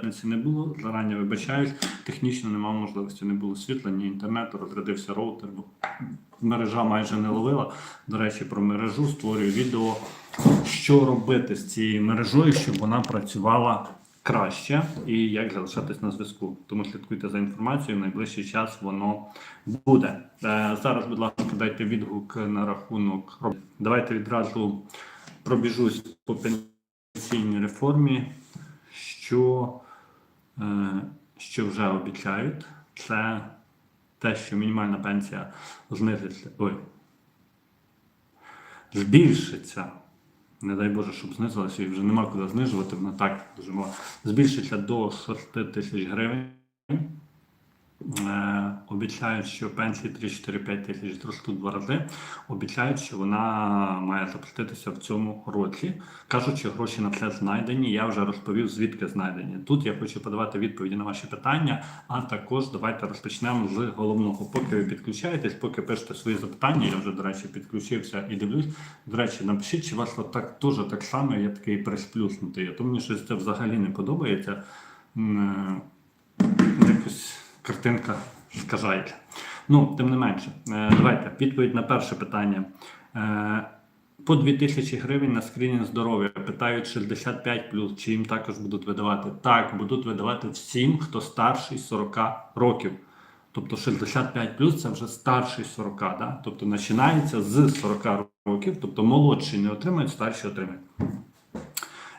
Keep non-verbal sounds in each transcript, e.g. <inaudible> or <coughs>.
п'ятниці не було. Зарані вибачаюсь. Технічно немає можливості, не було світла, ні інтернету, розрядився роутер. бо Мережа майже не ловила. До речі, про мережу створюю відео, що робити з цією мережою, щоб вона працювала краще і як залишатись на зв'язку. Тому слідкуйте за інформацією. В найближчий час воно буде. Е, зараз, будь ласка, дайте відгук на рахунок. Давайте відразу пробіжусь по пенсійній реформі, що, що вже обіцяють. Це те, що мінімальна пенсія знизиться. Ой. Збільшиться. Не дай Боже, щоб знизилася і вже нема куди знижувати, вона так дуже мала. Збільшиться до 6 тисяч гривень. Е, обіцяють, що пенсії 3-4-5 тисяч зростуть два рази. Обіцяють, що вона має запуститися в цьому році. Кажуть, що гроші на це знайдені. Я вже розповів, звідки знайдені. Тут я хочу подавати відповіді на ваші питання, а також давайте розпочнемо з головного. Поки ви підключаєтесь, поки пишете свої запитання, я вже, до речі, підключився і дивлюсь. До речі, напишіть, чи вас так теж так само є такий присплюснутий. А то мені щось це взагалі не подобається. Е, Якось картинка скажається. Ну, тим не менше, Е, давайте відповідь на перше питання. Е, По 2000 гривень на скринінг здоров'я питають 65 чи їм також будуть видавати? Так, будуть видавати всім, хто старший 40 років. Тобто 65 це вже старший 40, да? тобто починається з 40 років, тобто молодші не отримають, старші отримають.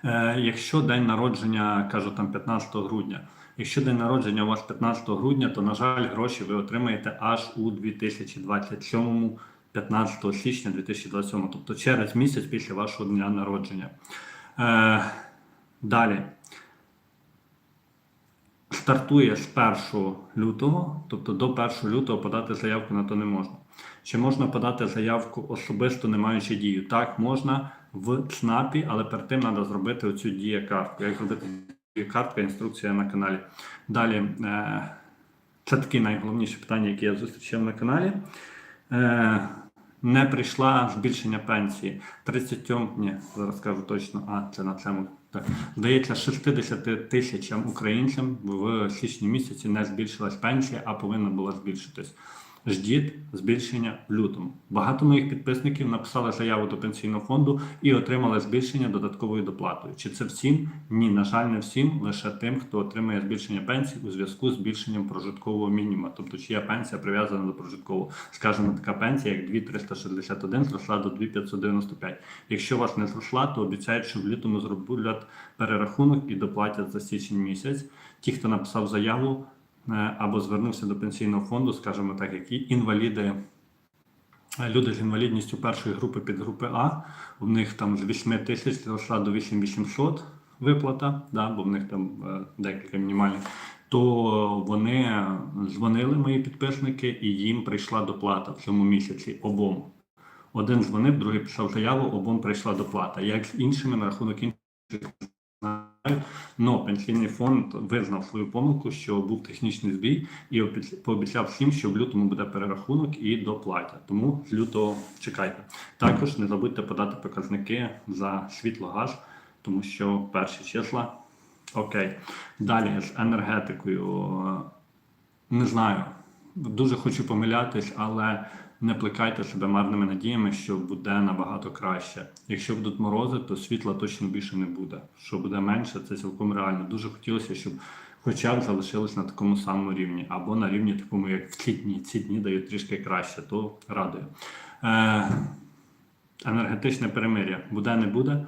Е, якщо день народження, кажу там 15 грудня, якщо день народження у вас 15 грудня, то на жаль, гроші ви отримаєте аж у 2027, 15 січня 2027, тобто через місяць після вашого дня народження. Е, далі. Стартує з 1 лютого, тобто до 1 лютого подати заявку на то не можна. Чи можна подати заявку особисто не маючи дію? Так, можна в ЦНАПі, але перед тим треба зробити оцю дієкартку. Як зробити дієкартка, інструкція на каналі. Далі, е, це такі найголовніші питання, які я зустрічав на каналі. Е, не прийшла збільшення пенсії. 37, ні, зараз скажу точно, а це на цьому. Так. Здається, 60 тисячам українцям в січні місяці не збільшилась пенсія, а повинна була збільшитись. Ждіть збільшення в лютому. Багато моїх підписників написали заяву до пенсійного фонду і отримали збільшення додатковою доплатою. Чи це всім? Ні, на жаль, не всім, лише тим, хто отримує збільшення пенсії у зв'язку з збільшенням прожиткового мінімуму. Тобто, чия пенсія прив'язана до прожиткового. Скажімо, така пенсія, як 2361 зросла до 2595. Якщо вас не зросла, то обіцяють, що в лютому зроблять перерахунок і доплатять за січень місяць. Ті, хто написав заяву або звернувся до пенсійного фонду, скажімо так, які інваліди. е, Люди з інвалідністю першої групи під групи А, у них там з 8 тисяч зросла до 8800 виплата, да, бо в них там е, декілька мінімальних, то вони дзвонили, мої підписники, і їм прийшла доплата в цьому місяці обом. Один дзвонив, другий писав заяву, обом прийшла доплата. Як з іншими на рахунок інших но пенсійний фонд визнав свою помилку, що був технічний збій, і обіц- пообіцяв всім, що в лютому буде перерахунок і доплатя. Тому з лютого чекайте. Також не забудьте подати показники за світло газ, тому що перші числа. Окей. Далі з енергетикою. Не знаю. Дуже хочу помилятись, але не плекайте себе марними надіями, що буде набагато краще. Якщо будуть морози, то світла точно більше не буде. Що буде менше, це цілком реально. Дуже хотілося, щоб хоча б залишилось на такому самому рівні, або на рівні такому, як в ці дні. Ці дні дають трішки краще, то радує. Е, енергетичне перемир'я буде, не буде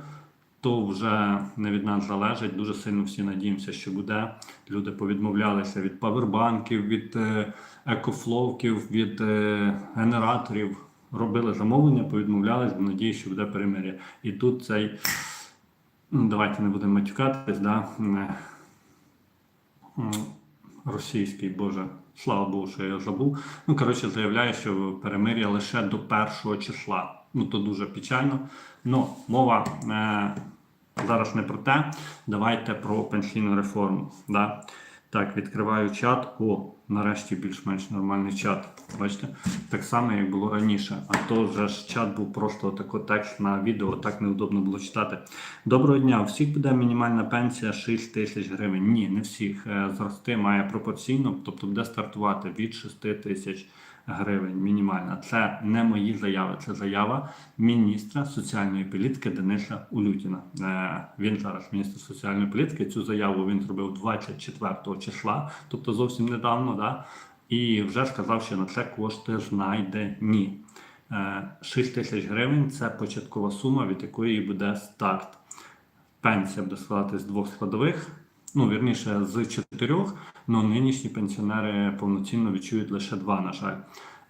то вже не від нас залежить. Дуже сильно всі надіємося, що буде. Люди повідмовлялися від павербанків, від е, екофловків, від е, генераторів. Робили замовлення, повідмовлялись, бо надії, що буде перемир'я. І тут цей, ну, давайте не будемо матюкатись, да, е, російський, Боже, слава Богу, що я його забув. Ну, коротше, заявляє, що перемир'я лише до першого числа. Ну, то дуже печально. Ну, мова зараз не про те. Давайте про пенсійну реформу. Да? Так, відкриваю чат. О, нарешті більш-менш нормальний чат. Бачите? Так само, як було раніше. А то вже ж чат був просто тако текст на відео, так неудобно було читати. Доброго дня. У всіх буде мінімальна пенсія 6 тисяч гривень. Ні, не всіх. Е, Зрости має пропорційно, тобто буде стартувати від 6 тисяч гривень мінімальна. Це не мої заяви, це заява міністра соціальної політики Дениса Улютіна. Е, Він зараз міністр соціальної політики. Цю заяву він зробив 24 числа, тобто зовсім недавно. Да? І вже сказав, що на це кошти знайдені. Е, 6 тисяч гривень це початкова сума, від якої буде старт. Пенсія буде складати з двох складових, ну вірніше з чотирьох, але нинішні пенсіонери повноцінно відчують лише два, на жаль.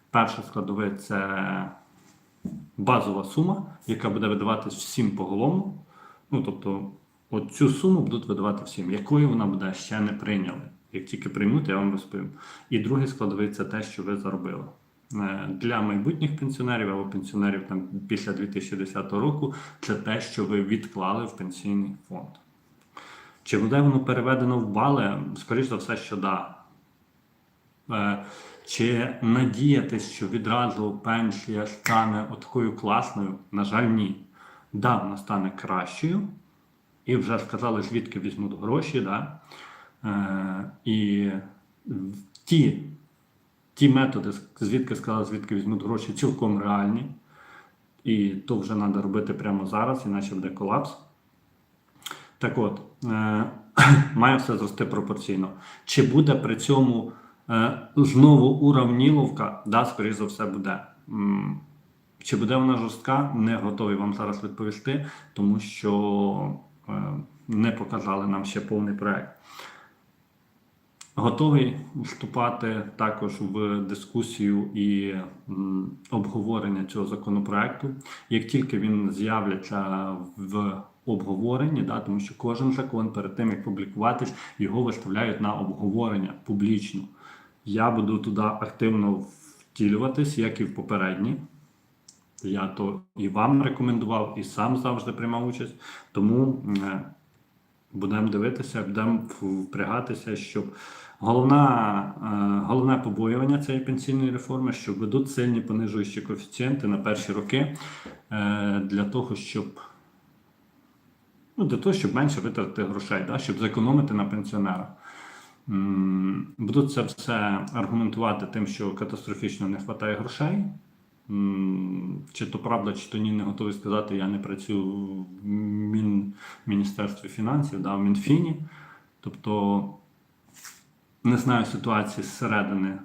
Перша складова це базова сума, яка буде видаватись всім поголовно. Ну, тобто, от цю суму будуть видавати всім. Якою вона буде, ще не прийняли. Як тільки приймуть, я вам розповім. І другий складовий це те, що ви заробили. Е, Для майбутніх пенсіонерів або пенсіонерів там, після 2010 року це те, що ви відклали в пенсійний фонд. Чи буде воно переведено в бали? Скоріше за все, що да. Е, Чи надіятись, що відразу пенсія стане такою класною? На жаль, ні. Да, вона стане кращою, і вже сказали, звідки візьмуть гроші. Да? Е, і ті, ті методи, звідки сказали, звідки візьмуть гроші, цілком реальні. І то вже треба робити прямо зараз, іначе буде колапс. Так от, <coughs> має все зрости пропорційно. Чи буде при цьому е, знову уравніловка? Да, скоріш за все буде. Чи буде вона жорстка? Не готовий вам зараз відповісти, тому що е, не показали нам ще повний проект. Готовий вступати також в дискусію і обговорення цього законопроекту. Як тільки він з'являться в обговоренні, да, тому що кожен закон перед тим як публікуватись, його виставляють на обговорення публічно. Я буду туди активно втілюватись, як і в попередні. Я то і вам рекомендував, і сам завжди приймав участь. Тому е, будемо дивитися, будемо впрягатися, щоб головна, е, головне побоювання цієї пенсійної реформи, що ведуть сильні понижуючі коефіцієнти на перші роки е, для того, щоб ну, для того, щоб менше витратити грошей, да, щоб зекономити на пенсіонерах. Будуть це все аргументувати тим, що катастрофічно не вистачає грошей. Чи то правда, чи то ні, не готовий сказати. Я не працюю в Мін... Міністерстві фінансів, да, в Мінфіні. Тобто не знаю ситуації зсередини.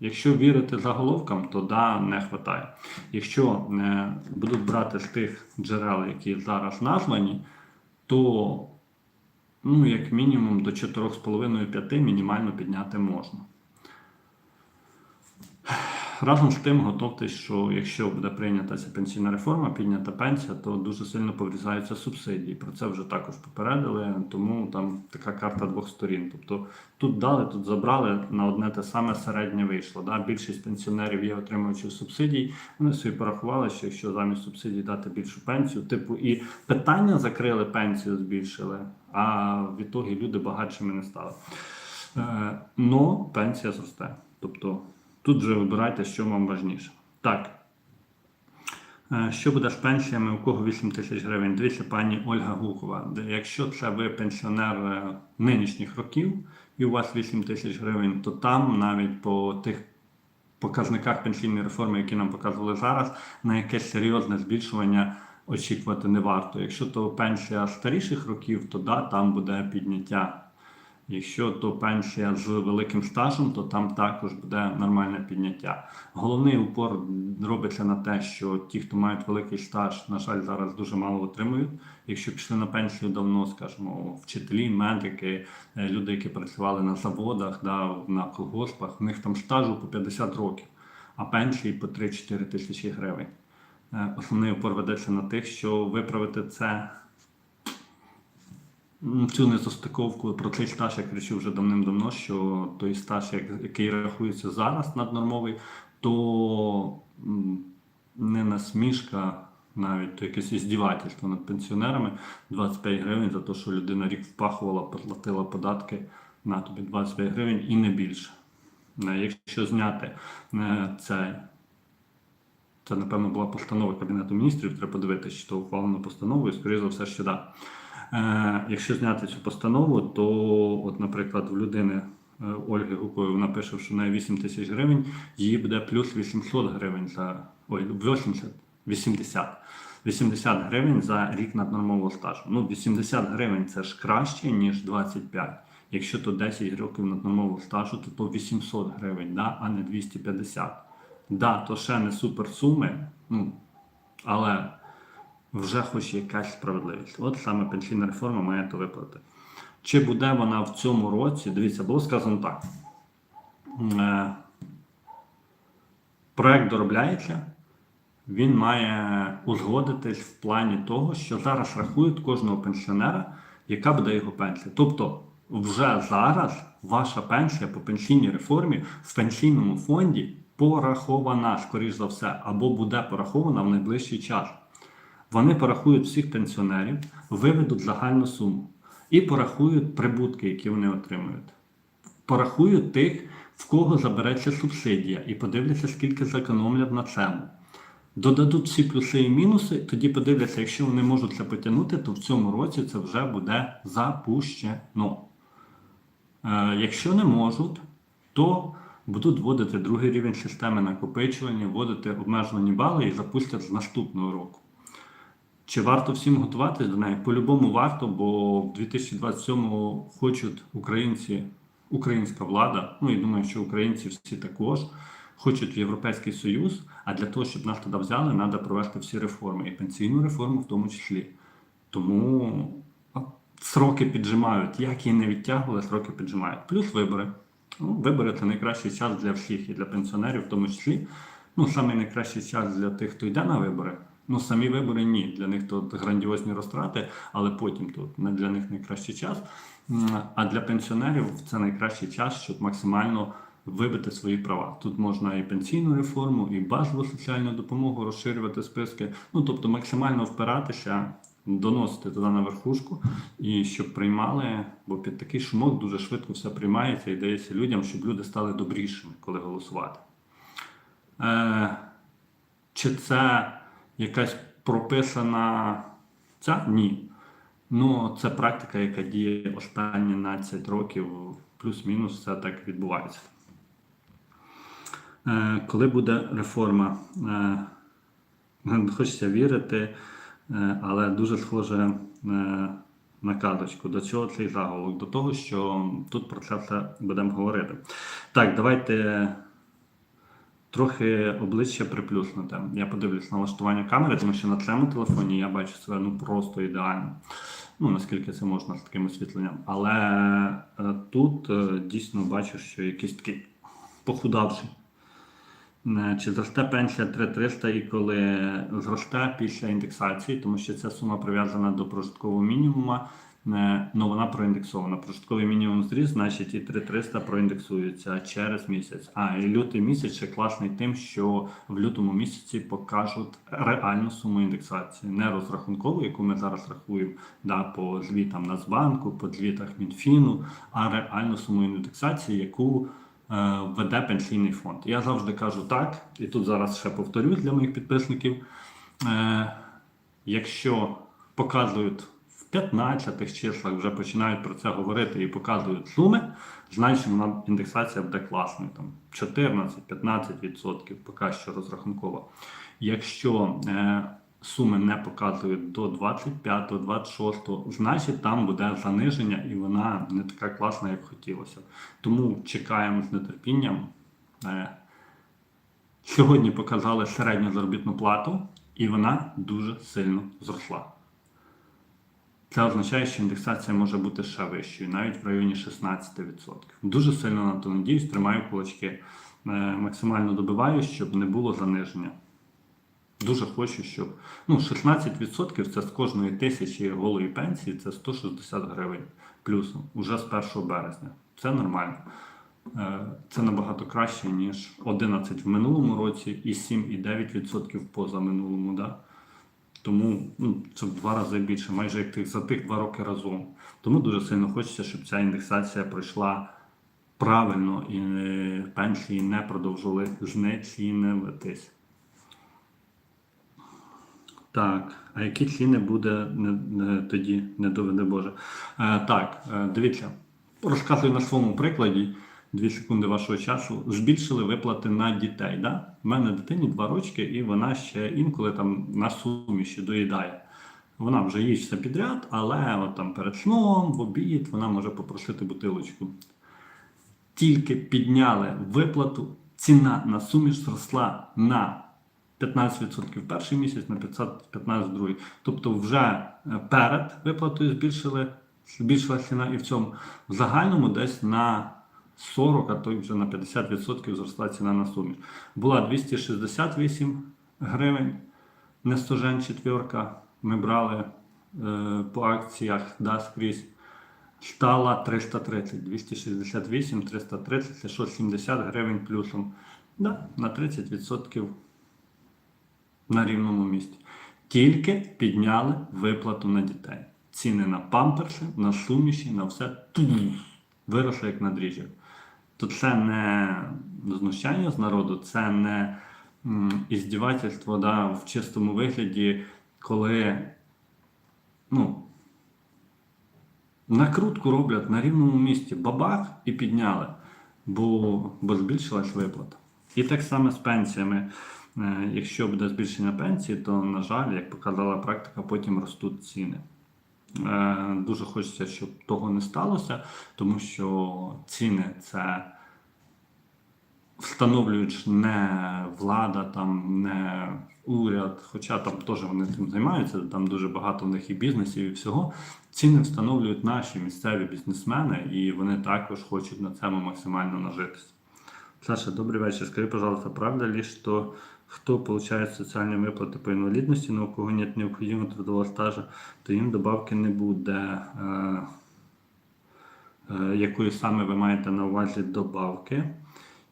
Якщо вірити заголовкам, то да, не вистачає. Якщо е, будуть брати з тих джерел, які зараз названі, то ну, як мінімум до 4,5-5 мінімально підняти можна. Разом з тим готовтесь, що якщо буде прийнята ця пенсійна реформа, піднята пенсія, то дуже сильно поврізаються субсидії. Про це вже також попередили, тому там така карта двох сторін. Тобто тут дали, тут забрали на одне те саме середнє вийшло. Да? Більшість пенсіонерів є отримуючи субсидій. Вони собі порахували, що якщо замість субсидій дати більшу пенсію, типу і питання закрили, пенсію збільшили, а в ітогі люди багатшими не стали. Е, но пенсія зросте. Тобто тут вже вибирайте, що вам важніше. Так. Е, Що буде з пенсіями, у кого 8 тисяч гривень? Дивіться, пані Ольга Гукова. Якщо це ви пенсіонер е, нинішніх років і у вас 8 тисяч гривень, то там навіть по тих показниках пенсійної реформи, які нам показували зараз, на якесь серйозне збільшування очікувати не варто. Якщо то пенсія старіших років, то да, там буде підняття. Якщо то пенсія з великим стажем, то там також буде нормальне підняття. Головний упор робиться на те, що ті, хто мають великий стаж, на жаль, зараз дуже мало отримують. Якщо пішли на пенсію давно, скажімо, вчителі, медики, е, люди, які працювали на заводах, да, на колгоспах, у них там стажу по 50 років, а пенсії по 3-4 тисячі гривень. Е, Основний упор ведеться на тих, що виправити це Цю незастиковку про цей стаж я кричу вже давним-давно, що той стаж, який рахується зараз наднормовий, то не насмішка навіть, то якесь іздівательство над пенсіонерами 25 гривень за те, що людина рік впахувала, платила податки. на тобі 25 гривень і не більше. Е, Якщо зняти е, цей це, напевно, була постанова Кабінету міністрів. Треба подивитися, чи то ухвалено постановою, скоріше за все, що так. Е, якщо зняти цю постанову, то, от, наприклад, в людини е, Ольги Гукової вона пише, що неї 8 тисяч гривень, їй буде плюс 800 гривень за ой, 80, 80. 80 гривень за рік наднормового стажу. Ну, 80 гривень це ж краще, ніж 25. Якщо то 10 років наднормового стажу, то то 800 гривень, да? а не 250. Да, то ще не суперсуми, ну, але вже хоч якась справедливість. От саме пенсійна реформа має то виплати. Чи буде вона в цьому році? Дивіться, було сказано так. Е, проект доробляється, він має узгодитись в плані того, що зараз рахують кожного пенсіонера, яка буде його пенсія. Тобто, вже зараз ваша пенсія по пенсійній реформі в пенсійному фонді порахована, скоріш за все, або буде порахована в найближчий час. Вони порахують всіх пенсіонерів, виведуть загальну суму і порахують прибутки, які вони отримують. Порахують тих, в кого забереться субсидія, і подивляться, скільки зекономлять на цьому. Додадуть всі плюси і мінуси, тоді подивляться, якщо вони можуть це потягнути, то в цьому році це вже буде запущено. Е, якщо не можуть, то будуть вводити другий рівень системи накопичування, вводити обмежувані бали і запустять з наступного року. Чи варто всім готуватись до неї? По-любому варто, бо в 2027-му хочуть українці, українська влада, ну і думаю, що українці всі також хочуть в Європейський Союз, а для того, щоб нас туди взяли, треба провести всі реформи, і пенсійну реформу в тому числі. Тому сроки піджимають. Як її не відтягували, сроки піджимають. Плюс вибори. Ну, вибори це найкращий час для всіх, і для пенсіонерів в тому числі. Ну, саме найкращий час для тих, хто йде на вибори. Ну, самі вибори ні. Для них тут грандіозні розтрати, але потім тут не для них найкращий час. А для пенсіонерів це найкращий час, щоб максимально вибити свої права. Тут можна і пенсійну реформу, і базову соціальну допомогу розширювати списки. Ну тобто максимально впиратися, доносити туди на верхушку, і щоб приймали, бо під такий шумок дуже швидко все приймається і дається людям, щоб люди стали добрішими, коли голосувати. Е, чи це якась прописана ця? Ні. Ну, це практика, яка діє останні 12 років, плюс-мінус все так відбувається. Е, коли буде реформа? Е, <laughs> хочеться вірити, е, але дуже схоже е, на казочку. До чого цей заголовок? До того, що тут про це все будемо говорити. Так, давайте трохи обличчя приплюснути. Я подивлюсь на налаштування камери, тому що на цьому телефоні я бачу себе ну просто ідеально. Ну, наскільки це можна з таким освітленням. Але е, тут е, дійсно бачу, що якийсь такий похудавший. Е, Чи зросте пенсія 3300 і коли зросте після індексації, тому що ця сума прив'язана до прожиткового мінімуму, ну вона проіндексована. Прожитковий мінімум зріс, значить і 3300 проіндексується через місяць. А і лютий місяць ще класний тим, що в лютому місяці покажуть реальну суму індексації, не розрахункову, яку ми зараз рахуємо да, по звітам Нацбанку, по звітах Мінфіну, а реальну суму індексації, яку е, веде пенсійний фонд. Я завжди кажу так, і тут зараз ще повторюсь для моїх підписників. Е, якщо показують в 15 числах, вже починають про це говорити і показують суми, значить вона індексація буде класною. Там 14-15% поки що розрахунково. Якщо е, суми не показують до 25-26, значить там буде заниження і вона не така класна, як хотілося. Тому чекаємо з нетерпінням. Е, Сьогодні показали середню заробітну плату, і вона дуже сильно зросла. Це означає, що індексація може бути ще вищою, навіть в районі 16%. Дуже сильно на то надіюсь, тримаю кулачки. Е, Максимально добиваю, щоб не було заниження. Дуже хочу, щоб ну, 16% це з кожної тисячі голої пенсії це 160 гривень плюсом уже з 1 березня. Це нормально. Е, Це набагато краще, ніж 11 в минулому році і 7,9% поза минулому. Да? Тому ну, це в два рази більше, майже як тих, за тих два роки разом. Тому дуже сильно хочеться, щоб ця індексація пройшла правильно і е, пенсії не продовжували знецінюватись. Так, а які ціни буде не, не, тоді, не доведе Боже. Е, так, е, дивіться, розказую на своєму прикладі. Дві секунди вашого часу. Збільшили виплати на дітей. Да? У мене дитині два рочки, і вона ще інколи там на суміші доїдає. Вона вже їсть все підряд, але от там перед сном, в обід, вона може попросити бутилочку. Тільки підняли виплату, ціна на суміш зросла на 15% перший місяць, на 15% другий. Тобто вже е, перед виплатою збільшили, збільшилася ціна і в цьому в загальному десь на 40, а то й вже на 50% зросла ціна на суміш. Була 268 гривень, нестожен четверка. Ми брали е, по акціях да, скрізь. Стала 330, 268, 330, це що 70 гривень плюсом. Да, на 30% на рівному місці. Тільки підняли виплату на дітей. Ціни на памперси, на суміші, на все виросли як на дріжджах. То це не знущання з народу, це не іздівательство да, в чистому вигляді, коли ну, накрутку роблять на рівному місці, бабах і підняли, бо, бо збільшилась виплата. І так само з пенсіями. Е, Якщо буде збільшення пенсії, то, на жаль, як показала практика, потім ростуть ціни. Е, Дуже хочеться, щоб того не сталося, тому що ціни це встановлюють не влада, там не уряд, хоча там теж вони цим займаються, там дуже багато в них і бізнесів, і всього. Ціни встановлюють наші місцеві бізнесмени, і вони також хочуть на цьому максимально нажитися. Саша, добрий вечір. Скажи, пожалуйста, правда ли, что кто получает социальные выплаты по инвалидности, но у кого нет необходимого трудового стажа, то їм добавки не буде. Е, е, якої саме ви маєте на увазі добавки?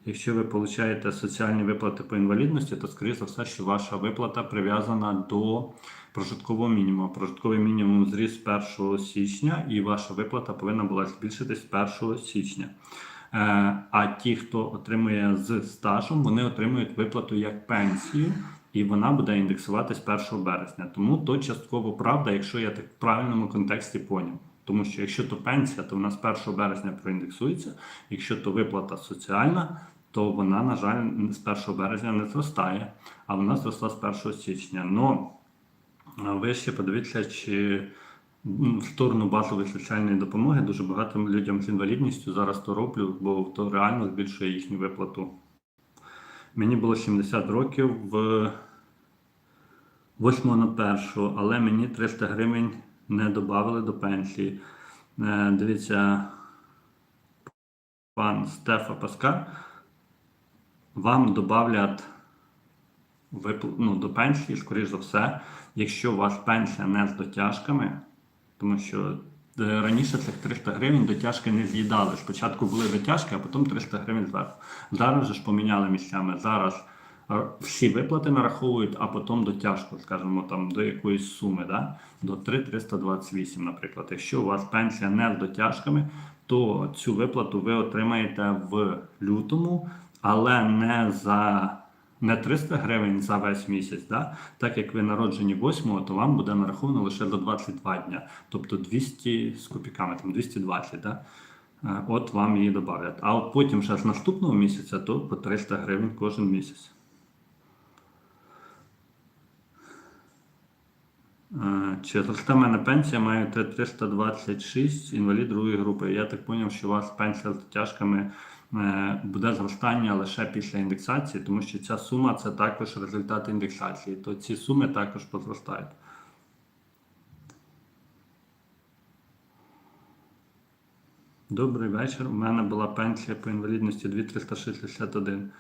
Якщо ви получаєте соціальні виплати по інвалідності, то скоріше за все, що ваша виплата прив'язана до прожиткового мінімуму. Прожитковий мінімум зріс з 1 січня, і ваша виплата повинна була збільшитись з 1 січня. Е, А ті, хто отримує з стажем, вони отримують виплату як пенсію, і вона буде індексуватись 1 березня. Тому то частково правда, якщо я так в правильному контексті поняв. Тому що якщо то пенсія, то вона з 1 березня проіндексується. Якщо то виплата соціальна, то вона, на жаль, з 1 березня не зростає, а вона зросла з 1 січня. А ви ще подивіться, чи в сторону базової соціальної допомоги дуже багато людям з інвалідністю зараз то роблю, бо то реально збільшує їхню виплату. Мені було 70 років в 8 на 1, але мені 300 гривень не додали до пенсії. Е, Дивіться, пан Стефа Паскар, вам додавлять ну, до пенсії, скоріш за все, якщо у вас пенсія не з дотяжками, тому що е, раніше цих 300 гривень дотяжки не з'їдали. Спочатку були дотяжки, а потім 300 гривень зверху. Зараз же ж поміняли місцями. Зараз е, всі виплати нараховують, а потім дотяжку, скажімо, там до якоїсь суми, да? до 3,328, наприклад. Якщо у вас пенсія не з дотяжками, то цю виплату ви отримаєте в лютому, але не за не 300 гривень за весь місяць, да? так як ви народжені 8, то вам буде нараховано лише за 22 дня, тобто 200 з копійками, там 220, да? Е, от вам її додавлять. А от потім ще з наступного місяця, то по 300 гривень кожен місяць. Е, Чи зросте мене пенсія, маю 326, інвалід другої групи. Я так зрозумів, що у вас пенсія з дотяжками буде зростання лише після індексації, тому що ця сума це також результат індексації, то ці суми також позростають. Добрий вечір. У мене була пенсія по інвалідності 2361.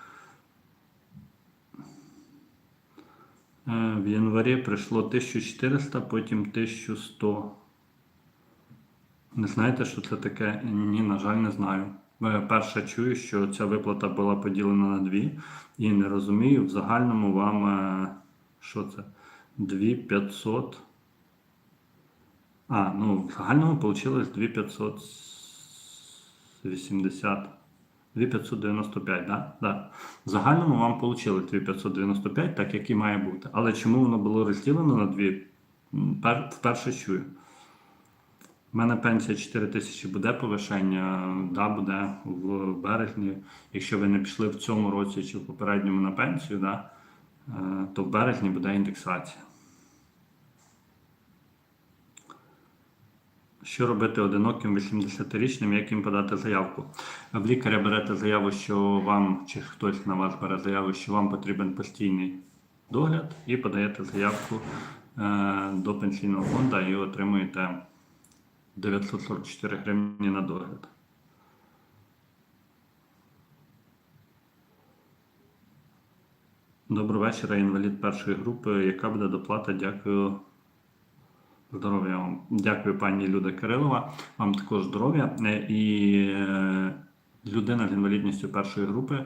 Е, В январі прийшло 1400, потім 1100. Не знаєте, що це таке? Ні, на жаль, не знаю. Е, Перше чую, що ця виплата була поділена на дві, і не розумію в загальному вам, е, що це. 2500. А, ну в загальному вийшло 2580. 2595, да? Да. В загальному вам вийшло 2595, так як і має бути. Але чому воно було розділено на дві? Пер- Вперше чую. У мене пенсія 4 тисячі буде повишення, да, буде в березні. Якщо ви не пішли в цьому році чи в попередньому на пенсію, да, е, то в березні буде індексація. Що робити одиноким 80-річним, як їм подати заявку? В лікаря берете заяву, що вам, чи хтось на вас бере заяву, що вам потрібен постійний догляд, і подаєте заявку е, до пенсійного фонду і отримуєте 944 гривні на догляд. Доброго вечора, інвалід першої групи. Яка буде доплата? Дякую. Здоров'я вам. Дякую, пані Люда Кирилова. Вам також здоров'я. Е, І е, людина з інвалідністю першої групи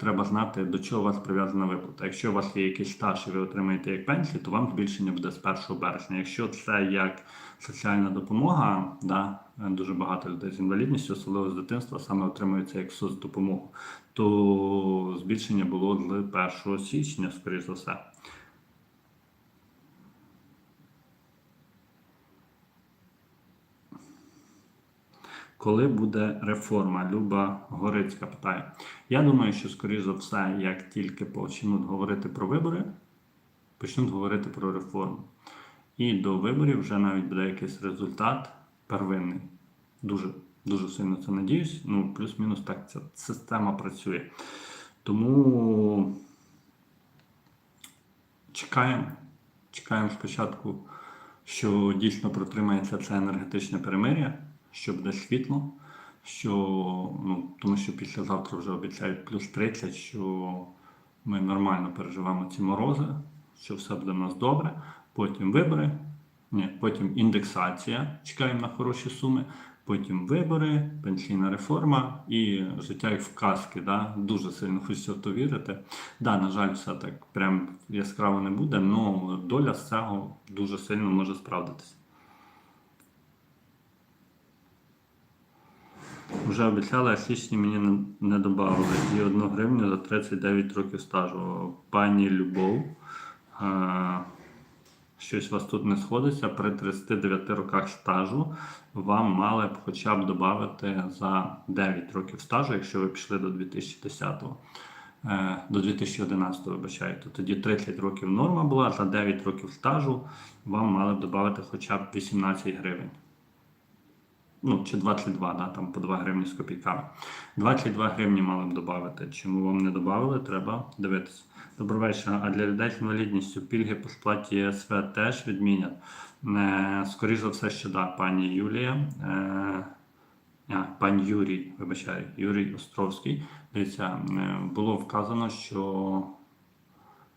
треба знати, до чого у вас прив'язана виплата. Якщо у вас є якийсь стаж і ви отримаєте як пенсію, то вам збільшення буде з 1 березня. Якщо це як соціальна допомога, да, е, дуже багато людей з інвалідністю, особливо з дитинства, саме отримується як соцдопомогу, то збільшення було з 1 січня, скоріш за все. Коли буде реформа? Люба Горицька питає. Я думаю, що, скоріш за все, як тільки почнуть говорити про вибори, почнуть говорити про реформу. І до виборів вже навіть буде якийсь результат первинний. Дуже, дуже сильно це надіюсь. Ну, плюс-мінус так ця система працює. Тому чекаємо. Чекаємо спочатку, що дійсно протримається це енергетичне перемир'я, що буде світло, що, ну, тому що післязавтра вже обіцяють плюс 30, що ми нормально переживемо ці морози, що все буде в нас добре. Потім вибори, ні, потім індексація, чекаємо на хороші суми. Потім вибори, пенсійна реформа і життя як в казки. Да? Дуже сильно хочеться в то вірити. Да, на жаль, все так прям яскраво не буде, але доля з цього дуже сильно може справдитися. Вже обіцяли, а січні мені не- додали і одну гривню за 39 років стажу. Пані Любов, е, щось вас тут не сходиться. При 39 роках стажу вам мали б хоча б додати за 9 років стажу, якщо ви пішли до 2010-го. е, До 2011 вибачайте, тоді 30 років норма була, за 9 років стажу вам мали б додати хоча б 18 гривень ну, чи 22, да, там по 2 гривні з копійками. 22 гривні мали б додати. Чому вам не додали, треба дивитися. Добрий. А для людей з інвалідністю пільги по сплаті ЄСВ теж відмінять. Е, Скоріше за все, що да, пані Юлія. Е, а, пан Юрій, вибачаю, Юрій Островський. Дивіться, е, було вказано, що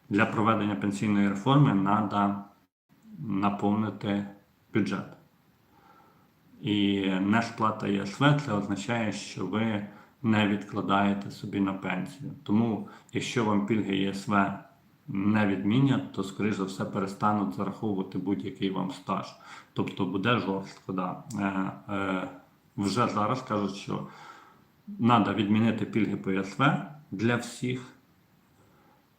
для проведення пенсійної реформи треба наповнити бюджет. І несплата ЄСВ це означає, що ви не відкладаєте собі на пенсію. Тому, якщо вам пільги ЄСВ не відмінять, то, скоріш за все, перестануть зараховувати будь-який вам стаж. Тобто буде жорстко. Да. Е, е, вже зараз кажуть, що треба відмінити пільги по ЄСВ для всіх.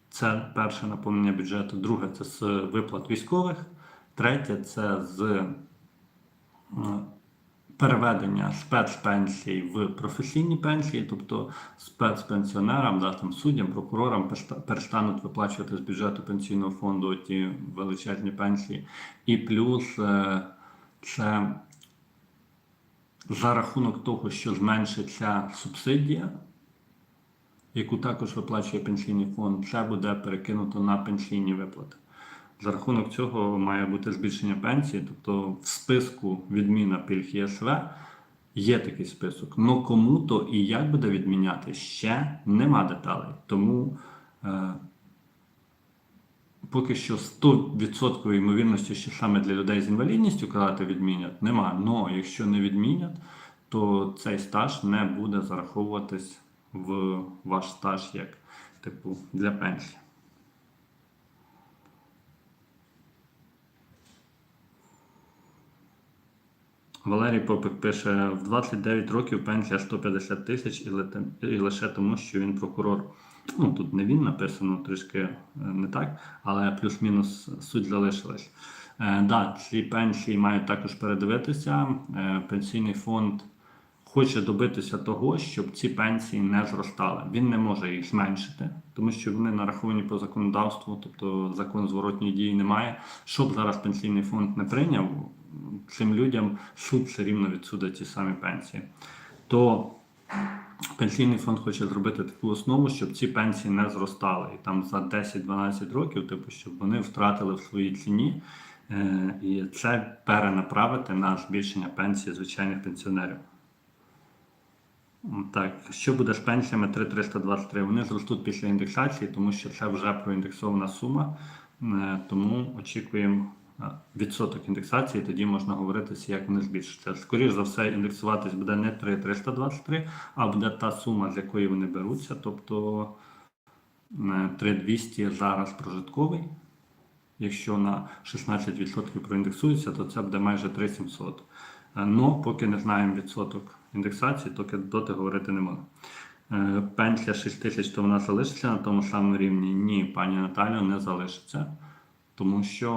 Це перше наповнення бюджету. Друге це з виплат військових. Третє це з е, переведення спецпенсій в професійні пенсії, тобто спецпенсіонерам, да, там, суддям, прокурорам перестануть виплачувати з бюджету пенсійного фонду ті величезні пенсії. І плюс е, це за рахунок того, що зменшиться субсидія, яку також виплачує пенсійний фонд, це буде перекинуто на пенсійні виплати. За рахунок цього має бути збільшення пенсії, тобто в списку відміна пільг ЄСВ є такий список. Но кому-то і як буде відміняти, ще нема деталей. Тому е, поки що 100% ймовірності, що саме для людей з інвалідністю казати відмінять, нема. Но якщо не відмінять, то цей стаж не буде зараховуватись в ваш стаж як типу для пенсії. Валерій Попик пише: в 29 років пенсія 150 тисяч і, лете- і лише тому, що він прокурор. Ну тут не він написано трішки е, не так, але плюс-мінус суть залишилась. Е, да, ці пенсії мають також передивитися. Е, пенсійний фонд хоче добитися того, щоб ці пенсії не зростали. Він не може їх зменшити, тому що вони нараховані по законодавству, тобто закон зворотньої дії немає. Щоб зараз пенсійний фонд не прийняв, цим людям суд все рівно відсудить ті самі пенсії. То пенсійний фонд хоче зробити таку основу, щоб ці пенсії не зростали. І там за 10-12 років, типу, щоб вони втратили в своїй ціні. Е, І це перенаправити на збільшення пенсії звичайних пенсіонерів. Так, що буде з пенсіями 3323? Вони зростуть після індексації, тому що це вже проіндексована сума. Е, Тому очікуємо відсоток індексації, тоді можна говорити, як вони збільшаться. Скоріше за все, індексуватись буде не 3323, а буде та сума, з якої вони беруться. Тобто е, 3200 зараз прожитковий. Якщо на 16% проіндексується, то це буде майже 3700. Е, Но поки не знаємо відсоток індексації, доки доти говорити не можна. Е, Пенсія 6 тисяч, то вона залишиться на тому самому рівні? Ні, пані Наталію, не залишиться. Тому що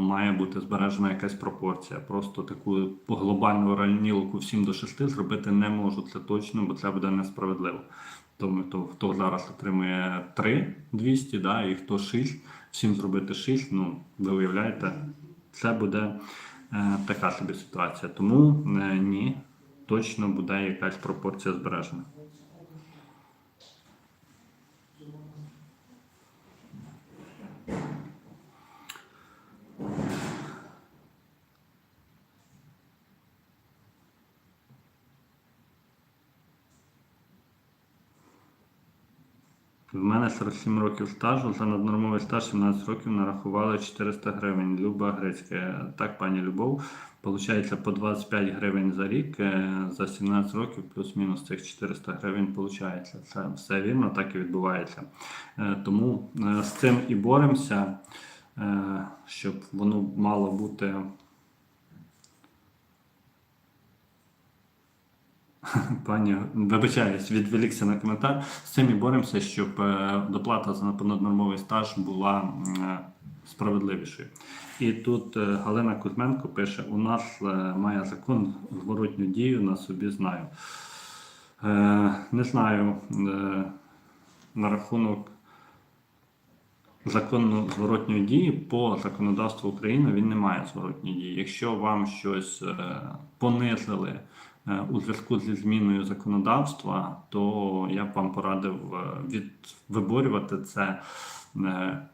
має бути збережена якась пропорція. Просто таку глобальну ранілку всім до 6 зробити не можу, це точно, бо це буде несправедливо. Тому то, хто зараз отримує 3 200, да, і хто 6, всім зробити 6, ну, ви уявляєте, це буде е, така собі ситуація. Тому е, ні, точно буде якась пропорція збережена. В мене 47 років стажу, за наднормовий стаж 17 років нарахували 400 гривень. Люба Грицька. Так, пані Любов. Получається по 25 гривень за рік, е, за 17 років плюс-мінус цих 400 гривень получається. Це все вірно, так і відбувається. Е, Тому е, з цим і боремося, щоб воно мало бути <laughs> Пані, вибачаюсь, відвелікся на коментар. З цим і боремося, щоб е, доплата за понаднормовий стаж була е, справедливішою. І тут е, Галина Кузьменко пише: у нас має закон зворотню дію на собі знаю. Не знаю на рахунок закону зворотньої дії по законодавству України він не має зворотньої дії. Якщо вам щось понизили у зв'язку зі зміною законодавства, то я б вам порадив е, від виборювати це, е,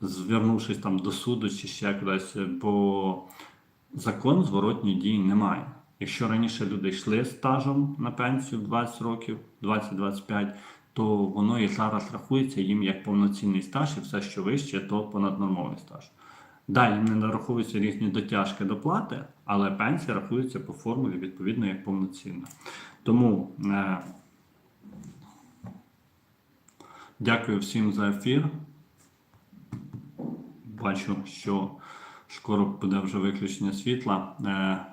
звернувшись там до суду чи ще кудись, бо закон зворотньої дії немає. Якщо раніше люди йшли стажем на пенсію в 20 років, 20-25, то воно і зараз рахується їм як повноцінний стаж, і все, що вище, то понаднормовий стаж. Да, їм не нараховуються різні дотяжки доплати, але пенсія рахується по формулі відповідно як повноцінна. Тому е, дякую всім за ефір. Бачу, що скоро буде вже виключення світла. Е,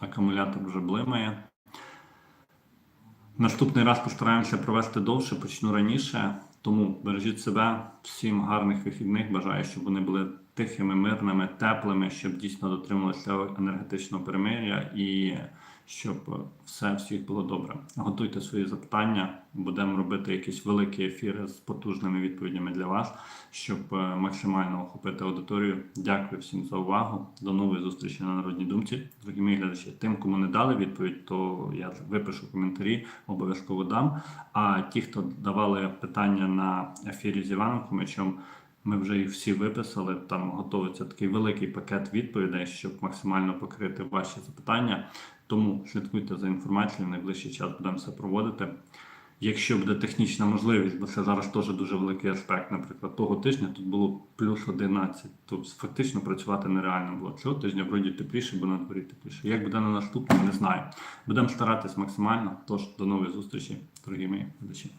акумулятор вже блимає. Наступний раз постараємося провести довше, почну раніше. Тому бережіть себе, всім гарних вихідних. Бажаю, щоб вони були тихими, мирними, теплими, щоб дійсно дотрималися енергетичного перемир'я і щоб все всіх було добре. Готуйте свої запитання, будемо робити якісь великі ефіри з потужними відповідями для вас, щоб е, максимально охопити аудиторію. Дякую всім за увагу. До нової зустрічі на народній думці. Дорогі мої глядачі, тим, кому не дали відповідь, то я випишу коментарі, обов'язково дам. А ті, хто давали питання на ефірі з Іваном Хомичем, ми вже їх всі виписали. Там готується такий великий пакет відповідей, щоб максимально покрити ваші запитання. Тому слідкуйте за інформацією. В найближчий час будемо все проводити. Якщо буде технічна можливість, бо це зараз теж дуже великий аспект. Наприклад, того тижня тут було плюс 11. Тобто фактично працювати нереально було. Цього тижня вроді тепліше, бо на дворі тепліше. Як буде на наступному, не знаю. Будемо старатись максимально. Тож до нової зустрічі, дорогі мої глядачі.